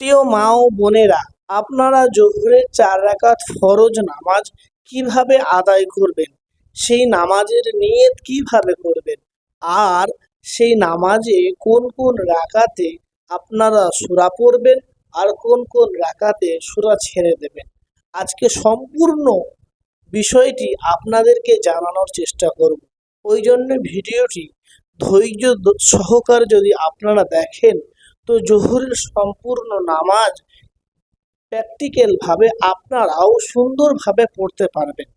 প্রিয় মা ও বোনেরা, আপনারা জোহরের চার রাকাত ফরজ নামাজ কীভাবে আদায় করবেন? সেই নামাজের নিয়ত কীভাবে করবেন? আর সেই নামাজে কোন কোন রাকাতে আপনারা সুরা পড়বেন? আর কোন কোন রাকাতে সুরা ছেড়ে দেবেন? আজকে সম্পূর্ণ বিষয়টি আপনাদেরকে জানানোর চেষ্টা করব। ওই জন্য ভিডিওটি ধৈর্য সহকারে যদি আপনারা দেখেন তো জোহরের সম্পূর্ণ নামাজ প্র্যাকটিক্যালভাবে আপনারাও সুন্দরভাবে পড়তে পারবেন।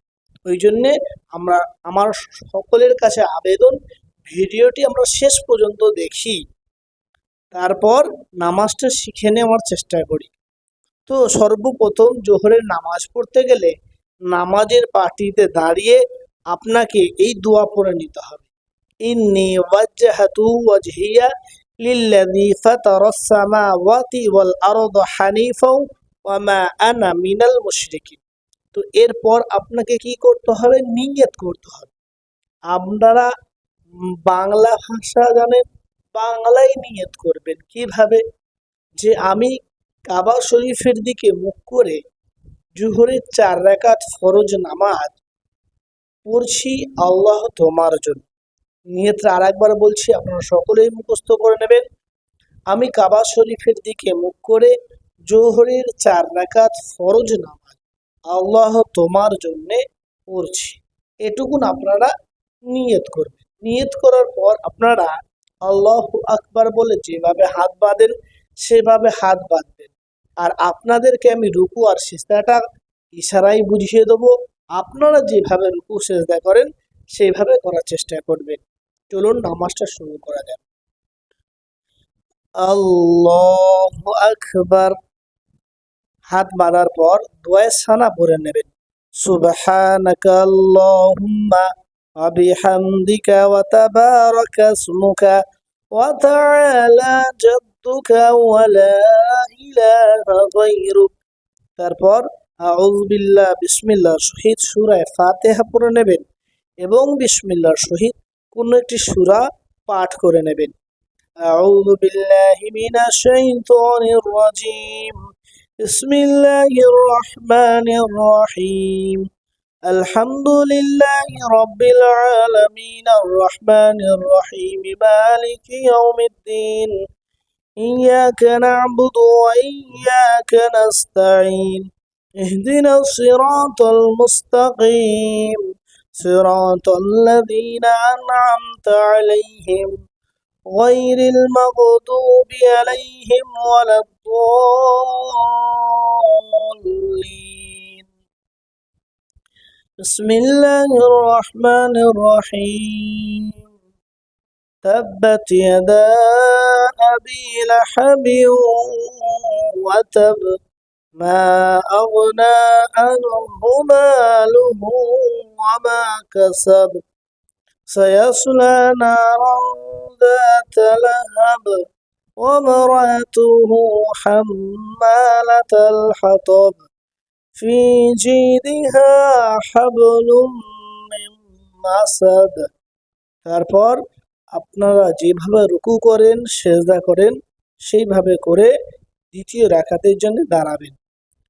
ওই জন্যে আমরা, আমার সকলের কাছে আবেদন, ভিডিওটি আমরা শেষ পর্যন্ত দেখি। তারপর নামাজটা শিখে নেওয়ার চেষ্টা করি। তো সর্বপ্রথম জোহরের নামাজ পড়তে গেলে নামাজের পাটিতে দাঁড়িয়ে আপনাকে এই দোয়া পড়ে নিতে হবে। ইন্নি ওয়াজ্জাহাতু ওয়াজহিয়া সামাওয়াতি ওয়াল আরদা হানিফাও ওয়া মা আনা মিনাল মুশরিকিন। তো এরপর আপনাকে কি করতে হবে? নিয়ত করতে হবে। আপনারা বাংলা ভাষা জানেন, বাংলায় নিয়ত করবেন। কীভাবে? যে আমি কাবা শরীফের দিকে মুখ করে জুহরের চার রাকাত ফরজ নামাজ পড়ছি আল্লাহ তোমার জন্য। নিয়তটা আর একবার বলছি, আপনারা সকলেই মুখস্থ করে নেবেন। আমি কাবা শরীফের দিকে মুখ করে জোহরের চার রাকাত ফরজ নামাজ আল্লাহ তোমার জন্যে পড়ছি। এটুকুন আপনারা নিয়ত করবেন। নিয়ত করার পর আপনারা আল্লাহ আকবার বলে যেভাবে হাত বাঁধেন, সেভাবে হাত বাঁধবেন। আর আপনাদেরকে আমি রুকু আর সিজদাটা ইশারাই বুঝিয়ে দেবো। আপনারা যেভাবে রুকু সেজদা করেন সেইভাবে করার চেষ্টা করবেন। চলুন নামাজটা শুরু করা যাক। আল্লাহ আকবার। হাত বাঁধার পর দোয়া সানা পড়ে নেবেন। তারপর আউযু বিল্লাহ বিসমিল্লাহর সহিত সূরা ফাতিহা পড়ে নেবেন এবং বিসমিল্লাহর সহিত কোন একটি সূরা পাঠ করে নেবেন أعوذ بالله من الشيطان الرجيم بسم الله الرحمن الرحيم الحمد لله رب العالمين الرحمن الرحيم مالك يوم الدين إياك نعبد وإياك نستعين اهدنا الصراط المستقيم صراط الذين أنعمت عليهم غير المغضوب عليهم ولا الضالين. بسم الله الرحمن الرحيم. تبت يدا أبي لحب وتب ما أغنى عنه ماله وما كسب سيصلى نارا ذات لهب وامرأته حمالة الحطب في جيدها حبل من مسد তারপর আপনারা যেভাবে রুকু করেন সেজদা করেন সেইভাবে করে দ্বিতীয় রাকাতের জন্য দাঁড়াবেন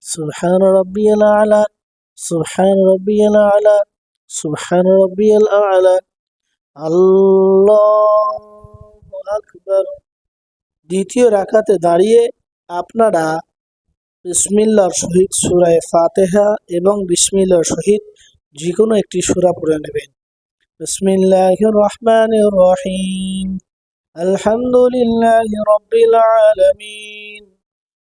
সুবহান রব্বিয়াল আলা, সুবহান রব্বিয়াল আলা, সুবহান রব্বিয়াল আলা। আল্লাহু আকবার। দ্বিতীয় রাকাতে দাঁড়িয়ে আপনারা বিসমিল্লার সহিত সুরায় ফাতেহা এবং বিসমিল্লার সহিত যে কোনো একটি সুরা পড়ে নেবেন। বিসমিল্লাহ রহমান রহিম। আলহামদুলিল্লাহ রবিল আলমিন।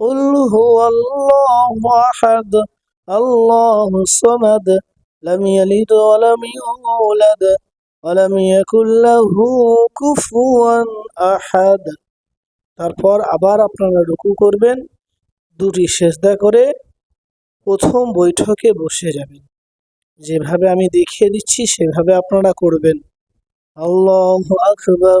قل هو الله أحد الله الصمد لم يلد ولم يولد ولم يكن له كفوا أحد তারপর আবার আপনারা রুকু করবেন দুটি সেজদা করে প্রথম বৈঠকে বসে যাবেন যেভাবে আমি দেখিয়ে দিচ্ছি সেভাবে আপনারা করবেন আল্লাহ আকবর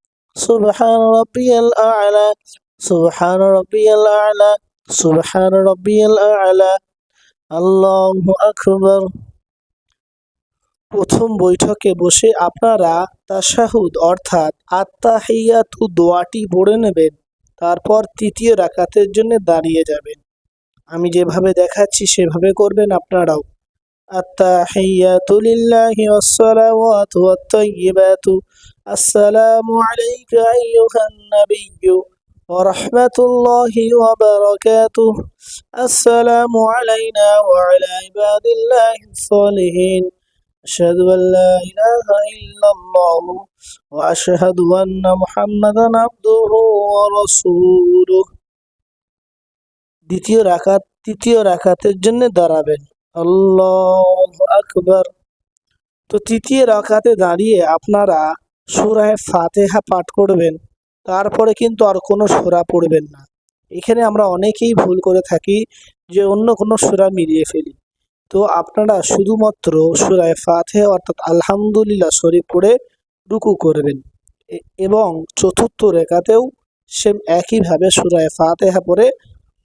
সুবহান রব্বিয়াল আলা, সুবহান রব্বিয়াল আলা, সুবহান রব্বিয়াল আলা। আল্লাহু আকবার। প্রথম বৈঠকে বসে আপনারা তাশাহুদ অর্থাৎ আত্মাহিয়াতু দোয়াটি পড়ে নেবেন, তারপর তৃতীয় রাকাতের জন্য দাঁড়িয়ে যাবেন। আমি যেভাবে দেখাচ্ছি সেভাবে করবেন আপনারাও। আত্মাহিয়াতু লিল্লাহি ওয়াসসালাওয়াতু ওয়াত-তাইয়্যিবাতু আসসালামু আলাইকা আইয়ুহান নাবিয়্যু ورحمة الله وبركاته السلام علينا وعلى عباد الله الصالحين أشهد أن لا إله إلا الله وأشهد أن محمدا عبده ورسوله দ্বিতীয় রাকাত তৃতীয় রাকাতের জন্য দাঁড়াবেন আল্লাহ আকবার তো তৃতীয় রাকাতে দাঁড়িয়ে আপনারা সুরায় ফাতেহা পাঠ করবেন, তারপরে কিন্তু আর কোনো সুরা পড়বেন না। এখানে আমরা অনেকেই ভুল করে থাকি যে অন্য কোনো সুরা মিলিয়ে ফেলি। তো আপনারা শুধুমাত্র সুরায় ফাতেহা অর্থাৎ আলহামদুলিল্লাহ শরীফ পড়ে রুকু করবেন। এবং চতুর্থ রেখাতেও সেম একইভাবে সুরায় ফাতেহা পরে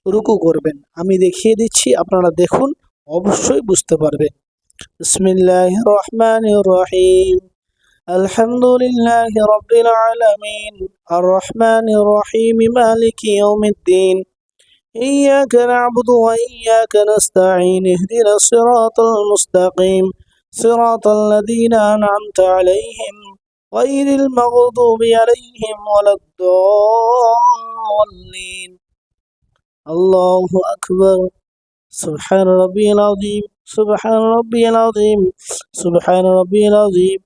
রুকু করবেন। আমি দেখিয়ে দিচ্ছি, আপনারা দেখুন, অবশ্যই বুঝতে পারবেন। বিসমিল্লাহ রহমান রহিম। الحمد لله رب العالمين. الرحمن الرحيم مالك يوم الدين. إياك نعبد وإياك نستعين اهدنا الصراط المستقيم. صراط الذين أنعمت عليهم غير المغضوب عليهم ولا الضالين. الله أكبر. سبحان ربي العظيم. سبحان ربي العظيم. سبحان ربي العظيم.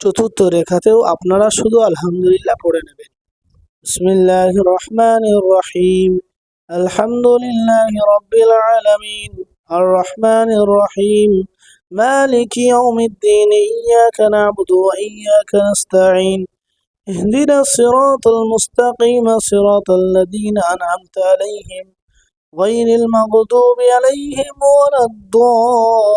চতুর্থ রেখাতেও আপনারা শুধু আলহামদুলিল্লাহ পড়ে নেবেন বিসমিল্লাহ রহমান রহিম الحمد لله رب العالمين الرحمن الرحيم مالك يوم الدين إياك نعبد وإياك نستعين اهدنا الصراط المستقيم صراط الذين أنعمت عليهم غير المغضوب عليهم ولا الضالين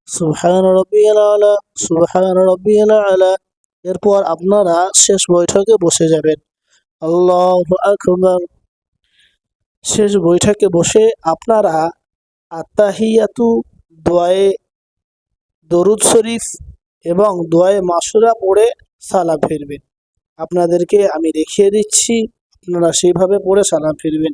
সুবহান রব্বিয়াল আলা, সুবহান আলা। এরপর আপনারা শেষ বৈঠকে বসে যাবেন। আল্লাহ শেষ বৈঠকে বসে আপনারা আত্মাহিয়াতু দোয়ায়ে দরুদ শরীফ এবং দোয়ায়ে মাসুরা পড়ে সালাম ফিরবেন। আপনাদেরকে আমি দেখিয়ে দিচ্ছি, আপনারা সেইভাবে পড়ে সালাম ফিরবেন।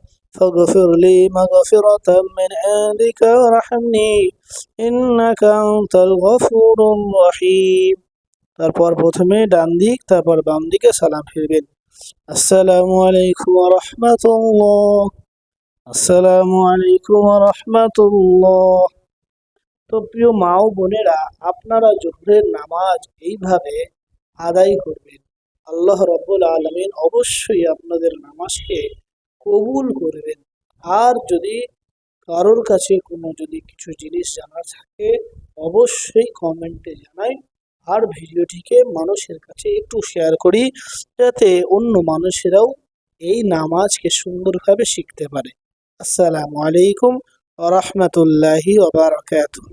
فاغفر لي مغفرة من عندك وارحمني إنك أنت الغفور الرحيم তারপর প্রথমে ডান দিক তারপর বাম দিকে সালাম ফিরবেন আসসালামু আলাইকুম রহমতুল্লাহ আসসালামু আলাইকুম রহমতুল্লাহ তো প্রিয় মা ও বোনেরা আপনারা জোহরের নামাজ এইভাবে আদায় করবেন আল্লাহ রব্বুল আলমিন অবশ্যই আপনাদের নামাজকে কবুল করবেন। আর যদি কারোর কাছে কোনো যদি কিছু জিনিস জানা থাকে, অবশ্যই কমেন্টে জানাই। আর ভিডিওটিকে মানুষের কাছে একটু শেয়ার করি, যাতে অন্য মানুষেরাও এই নামাজকে সুন্দরভাবে শিখতে পারে। আসসালামু আলাইকুম রহমতুল্লাহি ওবরাকাতুহ